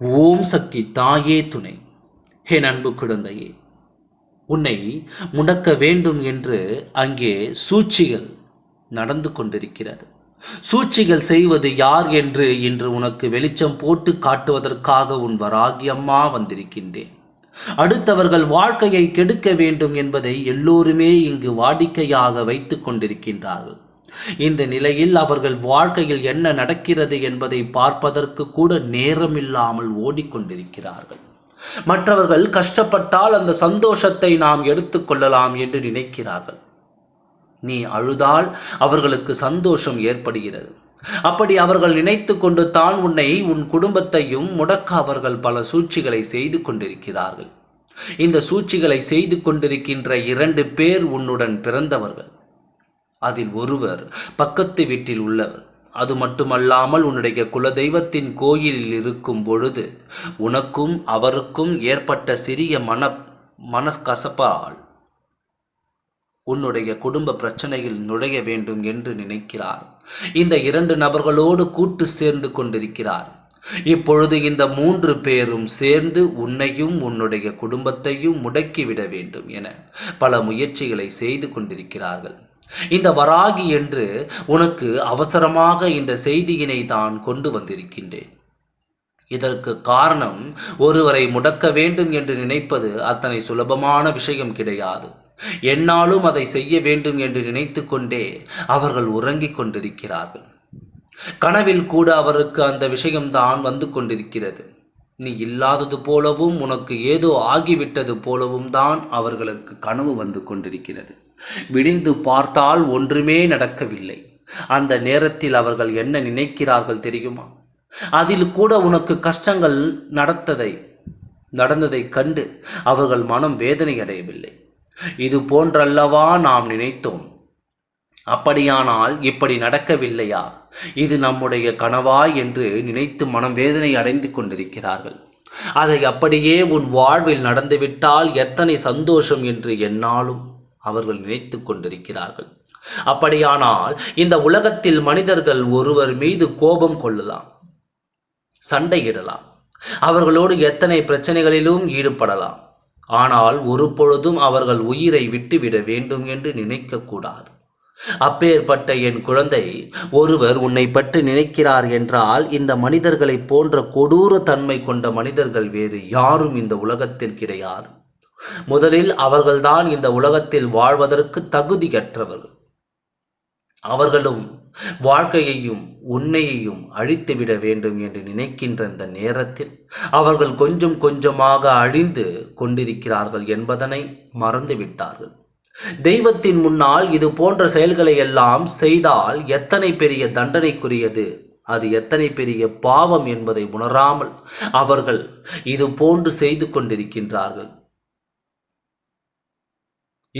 ஓம் சக்தி தாயே துணை. என் அன்பு குழந்தையே உன்னை முடக்க வேண்டும் என்று அங்கே சூழ்ச்சிகள் நடந்து கொண்டிருக்கிறது. சூழ்ச்சிகள் செய்வது யார் என்று இன்று உனக்கு வெளிச்சம் போட்டு காட்டுவதற்காக உன் வராகி அம்மா வந்திருக்கின்றேன். அடுத்தவர்கள் வாழ்க்கையை கெடுக்க வேண்டும் என்பதை எல்லோருமே இங்கு வாடிக்கையாக வைத்து கொண்டிருக்கின்றார்கள். இந்த நிலையில் அவர்கள் வாழ்க்கையில் என்ன நடக்கிறது என்பதை பார்ப்பதற்கு கூட நேரமில்லாமல் ஓடிக்கொண்டிருக்கிறார்கள். மற்றவர்கள் கஷ்டப்பட்டால் அந்த சந்தோஷத்தை நாம் எடுத்துக்கொள்ளலாம் என்று நினைக்கிறார்கள். நீ அழுதால் அவர்களுக்கு சந்தோஷம் ஏற்படுகிறது. அப்படி அவர்கள் நினைத்து கொண்டு தான் உன்னை உன் குடும்பத்தையும் முடக்க அவர்கள் பல சூழ்ச்சிகளை செய்து கொண்டிருக்கிறார்கள். இந்த சூழ்ச்சிகளை செய்து கொண்டிருக்கின்ற இரண்டு பேர் உன்னுடன் பிறந்தவர்கள். அதில் ஒருவர் பக்கத்து வீட்டில் உள்ளவர். அது மட்டுமல்லாமல் உன்னுடைய குலதெய்வத்தின் கோயிலில் இருக்கும் பொழுது உனக்கும் அவருக்கும் ஏற்பட்ட சிறிய மன மனக்கசப்பால் உன்னுடைய குடும்ப பிரச்சனையில் நுழைய வேண்டும் என்று நினைக்கிறார். இந்த இரண்டு நபர்களோடு கூட்டு சேர்ந்து கொண்டிருக்கிறார். இப்பொழுது இந்த மூன்று பேரும் சேர்ந்து உன்னையும் உன்னுடைய குடும்பத்தையும் முடக்கிவிட வேண்டும் என பல முயற்சிகளை செய்து கொண்டிருக்கிறார்கள். இந்த வராகி என்று உனக்கு அவசரமாக இந்த செய்தியினை தான் கொண்டு வந்திருக்கின்றேன். இதற்கு காரணம் ஒருவரை முடக்க வேண்டும் என்று நினைப்பது அத்தனை சுலபமான விஷயம் கிடையாது. என்னாலும் அதை செய்ய வேண்டும் என்று நினைத்து கொண்டே அவர்கள் உறங்கிக் கொண்டிருக்கிறார்கள். கனவில் கூட அவருக்கு அந்த விஷயம்தான் வந்து கொண்டிருக்கிறது. நீ இல்லாதது போலவும் உனக்கு ஏதோ ஆகிவிட்டது போலவும் தான் அவர்களுக்கு கனவு வந்து கொண்டிருக்கிறது. விடிந்து பார்த்தால் ஒன்றுமே நடக்கவில்லை. அந்த நேரத்தில் அவர்கள் என்ன நினைக்கிறார்கள் தெரியுமா? அதில் கூட உனக்கு கஷ்டங்கள் நடத்ததை நடந்ததை கண்டு அவர்கள் மனம் வேதனை அடையவில்லை இது போன்றல்லவா நாம் நினைத்தோம்? அப்படியானால் இப்படி நடக்கவில்லையா? இது நம்முடைய கனவா என்று நினைத்து மனம் வேதனை அடைந்து கொண்டிருக்கிறார்கள். அதை அப்படியே உன் வாழ்வில் நடந்துவிட்டால் எத்தனை சந்தோஷம் என்று என்னாலும் அவர்கள் நினைத்து கொண்டிருக்கிறார்கள். அப்படியானால் இந்த உலகத்தில் மனிதர்கள் ஒருவர் மீது கோபம் கொள்ளலாம் சண்டையிடலாம். அவர்களோடு எத்தனை பிரச்சனைகளிலும் ஈடுபடலாம். ஆனால் ஒரு பொழுதும் அவர்கள் உயிரை விட்டுவிட வேண்டும் என்று நினைக்கக்கூடாது. அப்பேற்பட்ட என் குழந்தை ஒருவர் உன்னை பற்றி நினைக்கிறார் என்றால் இந்த மனிதர்களைப் போன்ற கொடூர தன்மை கொண்ட மனிதர்கள் வேறு யாரும் இந்த உலகத்தில் கிடையாது. முதலில் அவர்கள்தான் இந்த உலகத்தில் வாழ்வதற்கு தகுதியற்றவர்கள். அவர்களும் வாழ்க்கையையும் உண்மையையும் அழித்துவிட வேண்டும் என்று நினைக்கின்ற இந்த நேரத்தில் அவர்கள் கொஞ்சம் கொஞ்சமாக அழிந்து கொண்டிருக்கிறார்கள் என்பதனை மறந்துவிட்டார்கள். தெய்வத்தின் முன்னால் இது போன்ற செயல்களை எல்லாம் செய்தால் எத்தனை பெரிய தண்டனைக்குரியது அது எத்தனை பெரிய பாவம் என்பதை உணராமல் அவர்கள் இது போன்று செய்து கொண்டிருக்கின்றார்கள்.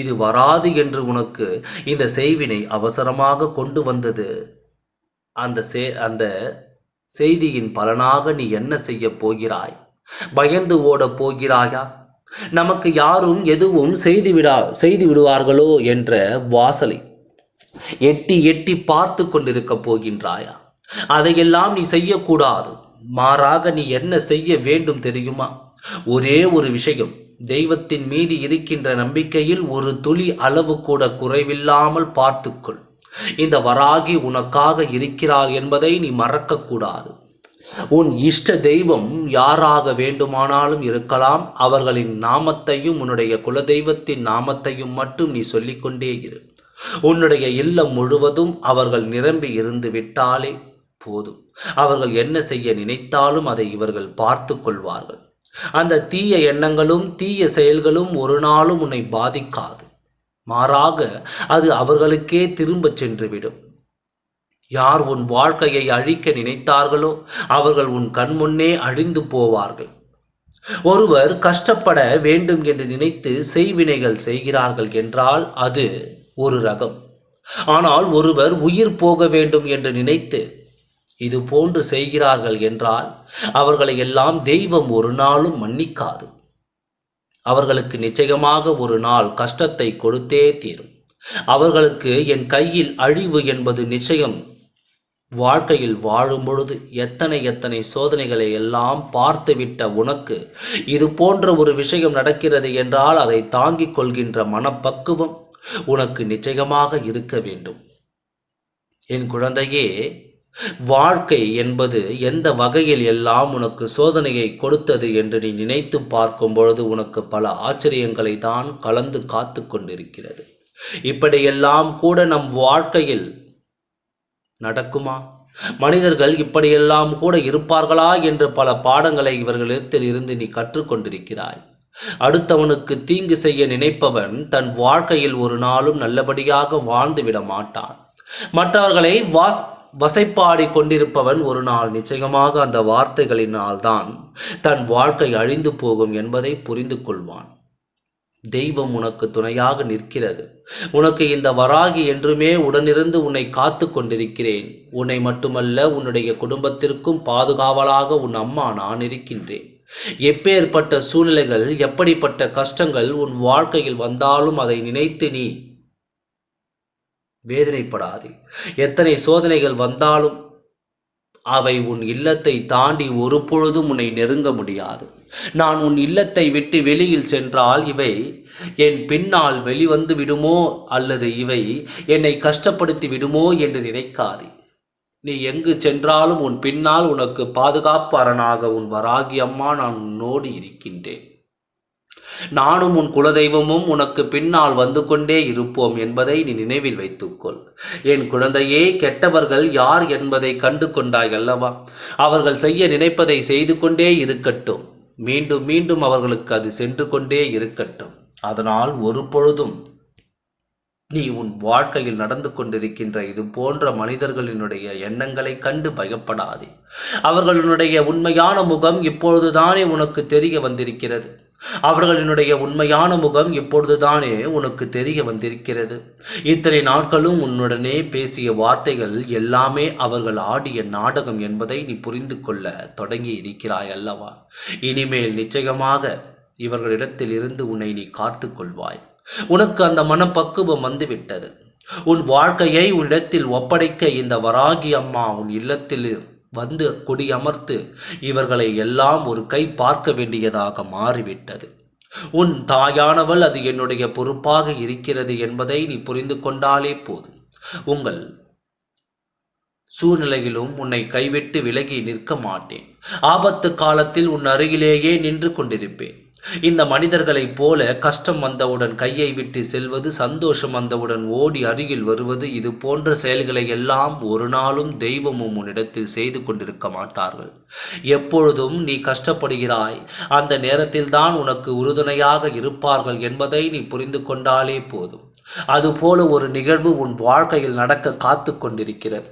இது வராது என்று உனக்கு இந்த செய்வினை அவசரமாக கொண்டு வந்தது. அந்த சே அந்த செய்தியின் பலனாக நீ என்ன செய்ய போகிறாய்? பயந்து ஓடப் போகிறாயா? நமக்கு யாரும் எதுவும் செய்து விடா செய்து விடுவார்களோ என்ற வாசலை எட்டி எட்டி பார்த்து கொண்டிருக்க போகின்றாயா? அதையெல்லாம் நீ செய்யக்கூடாது. மாறாக நீ என்ன செய்ய வேண்டும் தெரியுமா? ஒரே ஒரு விஷயம். தெய்வத்தின் மீது இருக்கின்ற நம்பிக்கையில் ஒரு துளி அளவு கூட குறைவில்லாமல் பார்த்துக்கொள். இந்த வராகி உனக்காக இருக்கிறாள் என்பதை நீ மறக்கக்கூடாது. உன் இஷ்ட தெய்வம் யாராக வேண்டுமானாலும் இருக்கலாம். அவர்களின் நாமத்தையும் உன்னுடைய குலதெய்வத்தின் நாமத்தையும் மட்டும் நீ சொல்லிக்கொண்டே இரு. உன்னுடைய இல்லம் முழுவதும் அவர்கள் நிரம்பி இருந்து விட்டாலே போதும். அவர்கள் என்ன செய்ய நினைத்தாலும் அதை இவர்கள் பார்த்து கொள்வார்கள் அந்த தீய எண்ணங்களும் தீய செயல்களும் ஒரு நாளும் உன்னை பாதிக்காது. மாறாக அது அவர்களுக்கே திரும்பச் சென்றுவிடும். யார் உன் வாழ்க்கையை அழிக்க நினைத்தார்களோ அவர்கள் உன் கண்முன்னே அழிந்து போவார்கள். ஒருவர் கஷ்டப்பட வேண்டும் என்று நினைத்து செய்வினைகள் செய்கிறார்கள் என்றால் அது ஒரு ரகம். ஆனால் ஒருவர் உயிர் போக வேண்டும் என்று நினைத்து இது போன்று செய்கிறார்கள் என்றால் அவர்களை எல்லாம் தெய்வம் ஒரு நாளும் மன்னிக்காது. அவர்களுக்கு நிச்சயமாக ஒரு நாள் கஷ்டத்தை கொடுத்தே தீரும். அவர்களுக்கு என் கையில் அழிவு என்பது நிச்சயம். வாழ்க்கையில் வாழும் பொழுது எத்தனை எத்தனை சோதனைகளை எல்லாம் பார்த்துவிட்ட உனக்கு இது போன்ற ஒரு விஷயம் நடக்கிறது என்றால் அதை தாங்கிக் கொள்கின்ற மனப்பக்குவம் உனக்கு நிச்சயமாக இருக்க வேண்டும். என் குழந்தையே வாழ்க்கை என்பது எந்த வகையில் எல்லாம் உனக்கு சோதனையை கொடுத்தது என்று நீ நினைத்து பார்க்கும் பொழுது உனக்கு பல ஆச்சரியங்களை தான் கலந்து காத்து கொண்டிருக்கிறது. இப்படியெல்லாம் கூட நம் வாழ்க்கையில் நடக்குமா? மனிதர்கள் இப்படியெல்லாம் கூட இருப்பார்களா என்று பல பாடங்களை இவர்களிடத்தில் இருந்து நீ கற்றுக்கொண்டிருக்கிறாய் அடுத்தவனுக்கு தீங்கு செய்ய நினைப்பவன் தன் வாழ்க்கையில் ஒரு நாளும் நல்லபடியாக வாழ்ந்து விட மாட்டான். மற்றவர்களை வாஸ் வசைப்பாடி கொண்டிருப்பவன் ஒரு நாள் நிச்சயமாக அந்த வார்த்தைகளினால்தான் தன் வாழ்க்கை அழிந்து போகும் என்பதை புரிந்து கொள்வான். தெய்வம் உனக்கு துணையாக நிற்கிறது. உனக்கு இந்த வராகி என்றுமே உடனிருந்து உன்னை காத்து கொண்டிருக்கிறேன். உன்னை மட்டுமல்ல உன்னுடைய குடும்பத்திற்கும் பாதுகாவலாக உன் அம்மா நான் இருக்கின்றேன். எப்பேற்பட்ட சூழ்நிலைகள் எப்படிப்பட்ட கஷ்டங்கள் உன் வாழ்க்கையில் வந்தாலும் அதை நினைத்து நீ வேதனைப்படாதே. எத்தனை சோதனைகள் வந்தாலும் அவை உன் இல்லத்தை தாண்டி ஒரு பொழுதும் உன்னை நெருங்க முடியாது. நான் உன் இல்லத்தை விட்டு வெளியில் சென்றால் இவை என் பின்னால் வெளிவந்து விடுமோ அல்லது இவை என்னை கஷ்டப்படுத்தி விடுமோ என்று நினைக்காதே. நீ எங்கு சென்றாலும் உன் பின்னால் உனக்கு பாதுகாப்பு அரணாக உன் வராகி அம்மா நான் உன்னோடு இருக்கின்றேன். நானும் உன் குலதெய்வமும் உனக்கு பின்னால் வந்து கொண்டே இருப்போம் என்பதை நீ நினைவில் வைத்துக்கொள். என் குழந்தையே கெட்டவர்கள் யார் என்பதை கண்டு கொண்டாய் அல்லவா? அவர்கள் செய்ய நினைப்பதை செய்து கொண்டே இருக்கட்டும். மீண்டும் மீண்டும் அவர்களுக்கு அது சென்று கொண்டே இருக்கட்டும். அதனால் ஒரு பொழுதும் நீ உன் வாழ்க்கையில் நடந்து கொண்டிருக்கின்ற இது போன்ற மனிதர்களினுடைய எண்ணங்களை கண்டு பயப்படாதே. அவர்களுடைய உண்மையான முகம் இப்பொழுதுதானே உனக்கு தெரிய வந்திருக்கிறது. அவர்களினுடைய உண்மையான முகம் இப்பொழுதுதானே உனக்கு தெரிய வந்திருக்கிறது. இத்தனை நாட்களும் உன்னுடனே பேசிய வார்த்தைகள் எல்லாமே அவர்கள் ஆடிய நாடகம் என்பதை நீ புரிந்து கொள்ள தொடங்கி இருக்கிறாய் அல்லவா? இனிமேல் நிச்சயமாக இவர்களிடத்தில் இருந்து உன்னை நீ காத்து கொள்வாய். உனக்கு அந்த மனப்பக்குவம் வந்துவிட்டது. உன் வாழ்க்கையை உன்னிடத்தில் ஒப்படைக்க இந்த வராகி அம்மா உன் இல்லத்தில் வந்து கொடியமர்த்து இவர்களை எல்லாம் ஒரு கை பார்க்க வேண்டியதாக மாறிவிட்டது. உன் தாயானவள் அது என்னுடைய பொறுப்பாக இருக்கிறது என்பதை நீ புரிந்து கொண்டாலே போதும். உங்கள் சூழ்நிலையிலும் உன்னை கைவிட்டு விலகி நிற்க மாட்டேன். ஆபத்து காலத்தில் உன் அருகிலேயே நின்று கொண்டிருப்பேன். இந்த மனிதர்களைப் போல கஷ்டம் வந்தவுடன் கையை விட்டு செல்வது சந்தோஷம் வந்தவுடன் ஓடி அருகில் வருவது இது போன்ற செயல்களை எல்லாம் ஒரு நாளும் தெய்வமும் உன்னிடத்தில் செய்து கொண்டிருக்க மாட்டார்கள். எப்பொழுதும் நீ கஷ்டப்படுகிறாய். அந்த நேரத்தில்தான் உனக்கு உறுதுணையாக இருப்பார்கள் என்பதை நீ புரிந்து கொண்டாலே போதும். அதுபோல ஒரு நிகழ்வு உன் வாழ்க்கையில் நடக்க காத்து கொண்டிருக்கிறது.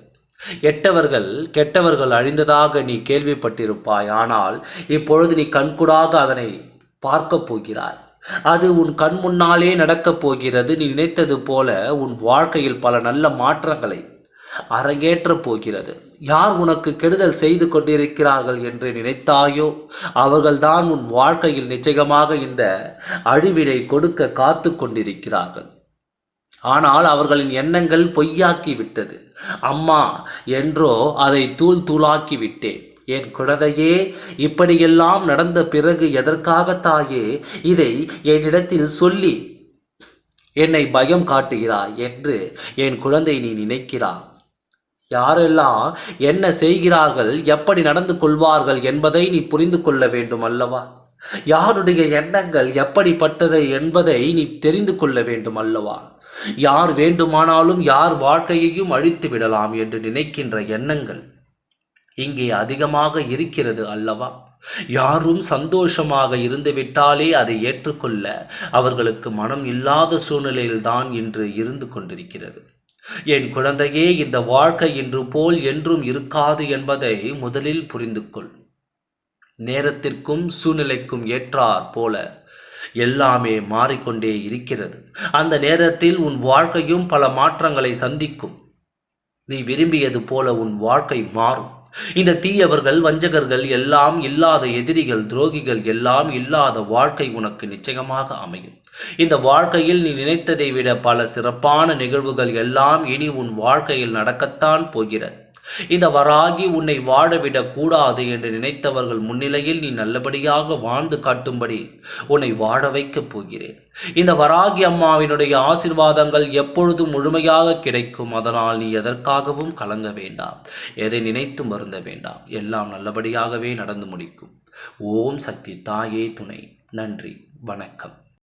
எட்டவர்கள் கெட்டவர்கள் அழிந்ததாக நீ கேள்விப்பட்டிருப்பாய். ஆனால் இப்பொழுது நீ கண்கூடாக அதனை பார்க்க போகிறாய். அது உன் கண் முன்னாலே நடக்கப் போகிறது. நீ நினைத்தது போல உன் வாழ்க்கையில் பல நல்ல மாற்றங்களை அரங்கேற்றப் போகிறது. யார் உனக்கு கெடுதல் செய்து கொண்டிருக்கிறார்கள் என்று நினைத்தாயோ அவர்கள்தான் உன் வாழ்க்கையில் நிச்சயமாக இந்த அழிவினை கொடுக்க காத்து கொண்டிருக்கிறார்கள். ஆனால் அவர்களின் எண்ணங்கள் பொய்யாக்கி விட்டது. அம்மா என்றோ அதை தூள் தூளாக்கி விட்டேன். என் குழந்தையே இப்படியெல்லாம் நடந்த பிறகு எதற்காக தாயே? இதை என்னிடத்தில் சொல்லி என்னை பயம் காட்டுகிறாய் என்று என் குழந்தை நீ நினைக்கிறாய் யாரெல்லாம் என்ன செய்கிறார்கள் எப்படி நடந்து கொள்வார்கள் என்பதை நீ புரிந்து கொள்ள வேண்டும் அல்லவா? யாருடைய எண்ணங்கள் எப்படிப்பட்டது என்பதை நீ தெரிந்து கொள்ள வேண்டும் அல்லவா? யார் வேண்டுமானாலும் யார் வாழ்க்கையையும் அழித்து விடலாம் என்று நினைக்கின்ற எண்ணங்கள் இங்கே அதிகமாக இருக்கிறது அல்லவா? யாரும் சந்தோஷமாக இருந்துவிட்டாலே அதை ஏற்றுக்கொள்ள அவர்களுக்கு மனம் இல்லாத சூழ்நிலையில்தான் இன்று இருந்து கொண்டிருக்கிறது. என் குழந்தையே இந்த வாழ்க்கை இன்று போல் என்றும் இருக்காது என்பதை முதலில் புரிந்து கொள் நேரத்திற்கும் சூழ்நிலைக்கும் ஏற்றார் போல எல்லாமே மாறிக்கொண்டே இருக்கிறது. அந்த நேரத்தில் உன் வாழ்க்கையும் பல மாற்றங்களை சந்திக்கும். நீ விரும்பியது போல உன் வாழ்க்கை மாறும். இந்த தீயவர்கள் வஞ்சகர்கள் எல்லாம் இல்லாத எதிரிகள் துரோகிகள் எல்லாம் இல்லாத வாழ்க்கை உனக்கு நிச்சயமாக அமையும். இந்த வாழ்க்கையில் நீ நினைத்ததை விட பல சிறப்பான நிகழ்வுகள் எல்லாம் இனி உன் வாழ்க்கையில் நடக்கத்தான் போகிறது. இந்த வராகி உன்னை வாழவிடக் கூடாது என்று நினைத்தவர்கள் முன்னிலையில் நீ நல்லபடியாக வாழ்ந்து காட்டும்படி உன்னை வாழ வைக்கப் போகிறேன். இந்த வராகி அம்மாவினுடைய ஆசிர்வாதங்கள் எப்பொழுதும் முழுமையாக கிடைக்கும். அதனால் நீ எதற்காகவும் கலங்க வேண்டாம். எதை நினைத்து மருந்த வேண்டாம். எல்லாம் நல்லபடியாகவே நடந்து முடிக்கும். ஓம் சக்தி தாயே துணை. நன்றி. வணக்கம்.